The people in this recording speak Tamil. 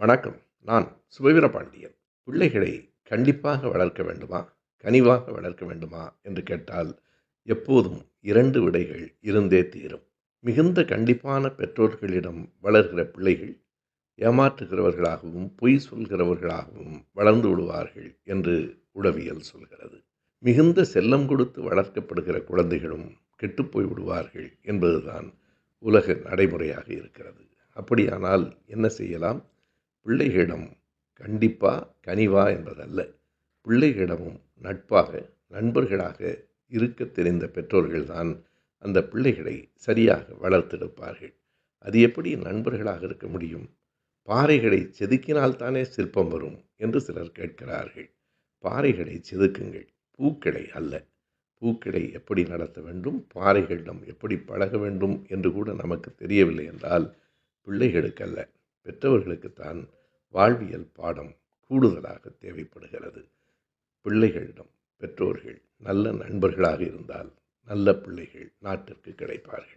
வணக்கம். நான் சுபவீரபாண்டியன். பிள்ளைகளை கண்டிப்பாக வளர்க்க வேண்டுமா? கனிவாக வளர்க்க வேண்டுமா? என்று கேட்டால் எப்போதும் இரண்டு விடைகள் இருந்தே தீரும். மிகுந்த கண்டிப்பான பெற்றோர்களிடம் வளர்கிற பிள்ளைகள் ஏமாற்றுகிறவர்களாகவும் பொய் சொல்கிறவர்களாகவும் வளர்ந்து விடுவார்கள் என்று உளவியல் சொல்கிறது. மிகுந்த செல்லம் கொடுத்து வளர்க்கப்படுகிற குழந்தைகளும் கெட்டுப்போய் விடுவார்கள் என்பதுதான் உலக நடைமுறையாக இருக்கிறது. அப்படியானால் என்ன செய்யலாம்? பிள்ளைகளிடம் கண்டிப்பாக கனிவா என்பதல்ல. பிள்ளைகளிடமும் நட்பாக நண்பர்களாக இருக்க தெரிந்த பெற்றோர்கள்தான் அந்த பிள்ளைகளை சரியாக வளர்த்தெடுப்பார்கள். அது எப்படி நண்பர்களாக இருக்க முடியும்? பாறைகளை செதுக்கினால் தானே சிற்பம் வரும் என்று சிலர் கேட்கிறார்கள். பாறைகளை செதுக்குங்கள். பூக்களை அல்ல. பூக்களை எப்படி நடத்த வேண்டும்? பாறைகளிடம் எப்படி பழக வேண்டும் என்று கூட நமக்கு தெரியவில்லை என்றால் பிள்ளைகளுக்கல்ல பெற்றவர்களுக்குத்தான் வாழ்வியல் பாடம் கூடுதலாக தேவைப்படுகிறது. பிள்ளைகளிடம் பெற்றோர்கள் நல்ல நண்பர்களாக இருந்தால் நல்ல பிள்ளைகள் நாட்டிற்கு கிடைப்பார்கள்.